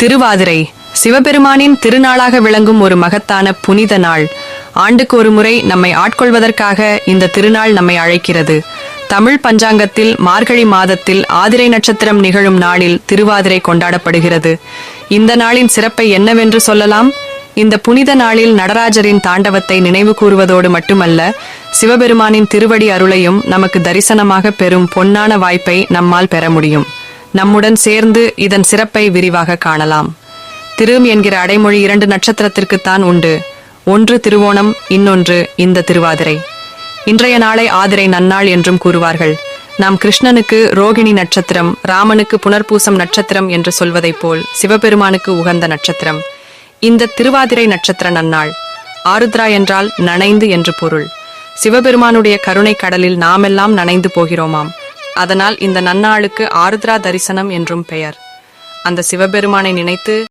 திருவாதிரை. சிவபெருமானின் திருநாளாக விளங்கும் ஒரு மகத்தான புனித நாள். ஆண்டுக்கு ஒரு முறை நம்மை ஆட்கொள்வதற்காக இந்த திருநாள் நம்மை அழைக்கிறது. தமிழ் பஞ்சாங்கத்தில் மார்கழி மாதத்தில் ஆதிரை நட்சத்திரம் நிகழும் நாளில் திருவாதிரை கொண்டாடப்படுகிறது. இந்த நாளின் சிறப்பை என்னவென்று சொல்லலாம்? இந்த புனித நாளில் நடராஜரின் தாண்டவத்தை நினைவு கூறுவதோடு மட்டுமல்ல சிவபெருமானின் திருவடி அருளையும் நமக்கு தரிசனமாக பெறும் பொன்னான வாய்ப்பை நம்மால் பெற முடியும். நம்முடன் சேர்ந்து இதன் சிறப்பை விரிவாக காணலாம். திரும் என்கிற அடைமொழி இரண்டு நட்சத்திரத்திற்குத்தான் உண்டு. ஒன்று திருவோணம் இன்னொன்று இந்த திருவாதிரை. இன்றைய நாளை ஆதிரை நன்னாள் என்றும் கூறுவார்கள். நாம் கிருஷ்ணனுக்கு ரோகிணி நட்சத்திரம் ராமனுக்கு புனர்பூசம் நட்சத்திரம் என்று சொல்வதைப் போல் சிவபெருமானுக்கு உகந்த நட்சத்திரம். இந்த திருவாதிரை நட்சத்திர நன்னாள். ஆருத்ரா என்றால் நனைந்து என்று பொருள். சிவபெருமானுடைய கருணை கடலில் நாமெல்லாம் நனைந்து போகிறோமாம். அதனால் இந்த நன்னாளுக்கு ஆருத்ரா தரிசனம் என்றும் பெயர். அந்த சிவபெருமானை நினைத்து